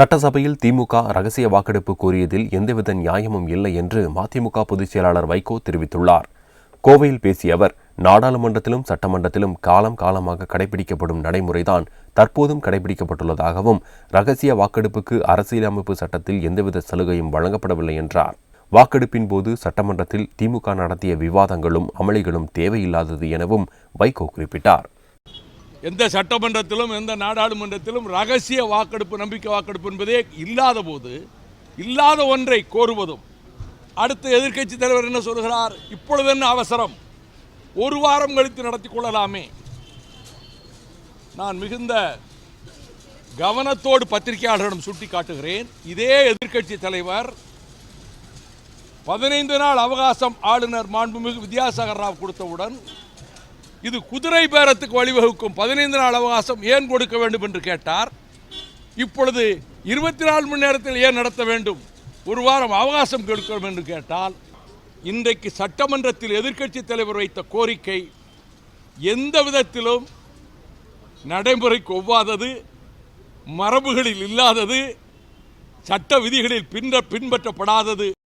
சட்டசபையில் திமுக ரகசிய வாக்கெடுப்பு கோரியதில் எந்தவித நியாயமும் இல்லை என்று மதிமுக பொதுச் செயலாளர் வைகோ தெரிவித்துள்ளார். கோவையில் பேசிய அவர் நாடாளுமன்றத்திலும் சட்டமன்றத்திலும் காலம் காலமாக கடைபிடிக்கப்படும் நடைமுறைதான் தற்போதும் கடைபிடிக்கப்பட்டுள்ளதாகவும் ரகசிய வாக்கெடுப்புக்கு அரசியலமைப்பு சட்டத்தில் எந்தவித சலுகையும் வழங்கப்படவில்லை என்றார். வாக்கெடுப்பின் போது சட்டமன்றத்தில் திமுக நடத்திய விவாதங்களும் அமளிகளும் தேவையில்லாதது எனவும் வைகோ குறிப்பிட்டார். எந்த சட்டமன்றத்திலும் எந்த நாடாளுமன்றத்திலும் ரகசிய வாக்கெடுப்பு நம்பிக்கை வாக்கெடுப்பு என்பதே இல்லாத போது இல்லாத ஒன்றை கோருவதும் அடுத்த எதிர்க்கட்சி தலைவர் என்ன சொல்கிறார்? இப்பொழுது என்ன அவசரம்? ஒரு வாரம் கழித்து நடத்தி கொள்ளலாமே. நான் மிகுந்த கவனத்தோடு பத்திரிகையாளரிடம் சுட்டி காட்டுகிறேன் இதே எதிர்க்கட்சி தலைவர் பதினைந்து நாள் அவகாசம் ஆளுநர் மாண்புமிகு வித்யாசாகர் ராவ் கொடுத்தவுடன் இது குதிரை பேரத்துக்கு வழிவகுக்கும் பதினைந்து நாள் அவகாசம் ஏன் கொடுக்க வேண்டும் என்று கேட்டார். இப்பொழுது இருபத்தி நாலு மணி நேரத்தில் ஏன் நடத்த வேண்டும்? ஒரு வாரம் அவகாசம் கொடுக்க என்று கேட்டால் இன்றைக்கு சட்டமன்றத்தில் எதிர்க்கட்சி தலைவர் வைத்த கோரிக்கை எந்த விதத்திலும் நடைமுறைக்கு ஒவ்வாதது மரபுகளில் இல்லாதது சட்ட விதிகளில் பின்ப பின்பற்றப்படாதது